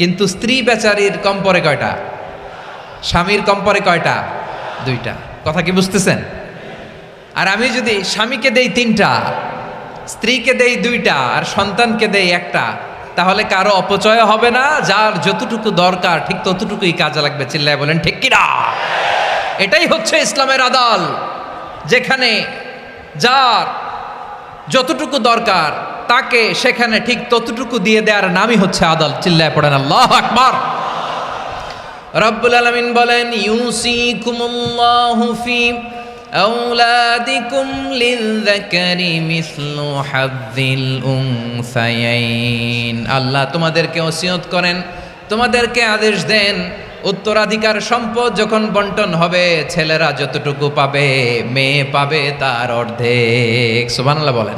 কিন্তু স্ত্রী বেচারির কম পরে কয়টা? স্বামীর কম পরে কয়টা? দুইটা। কথা কি বুঝতেছেন? আর আমি যদি স্বামীকে দেই তিনটা, স্ত্রীকে দেই দুইটা, আর সন্তানকে দেই একটা, তাহলে কারও অপচয় হবে না, যার যতটুকু দরকার, ঠিক ততটুকুই কাজে লাগবে, চিল্লায় বলেন, ঠিক কিনা এটাই হচ্ছে ইসলামের আদাল, যেখানে যার যতটুকু দরকার তাকে সেখানে ঠিক ততটুকু দিয়ে দেওয়ার নামই হচ্ছে আদাল চিল্লায় পড়েন আল্লাহ আকবার রব্বুল আলমিন বলেন ইউসিকুমুল্লাহু ফি أولادكم للذكر مثل حظ الأنثيين আল্লাহ তোমাদেরকে ওসিয়ত করেন তোমাদেরকে আদেশ দেন উত্তরাধিকার সম্পদ যখন বন্টন হবে ছেলেরা যতটুকু পাবে মেয়ে পাবে তার অর্ধেক সুবহানাল্লাহ বলেন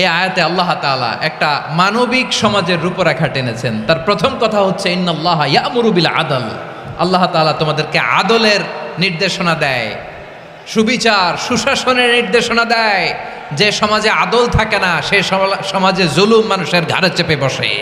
এই আয়াতে আল্লাহ তালা একটা মানবিক সমাজের রূপরেখা টেনেছেন। তার প্রথম কথা হচ্ছে, ইন্নাল্লাহ ইয়ামুরুবিল আদল। আল্লাহ তালা তোমাদেরকে আদলের নির্দেশনা দেয়, সুবিচার, সুশাসনের নির্দেশনা দেয়। যে সমাজে আদল থাকে না, সে সমাজে জুলুম মানুষের ঘাড়ে চেপে বসে।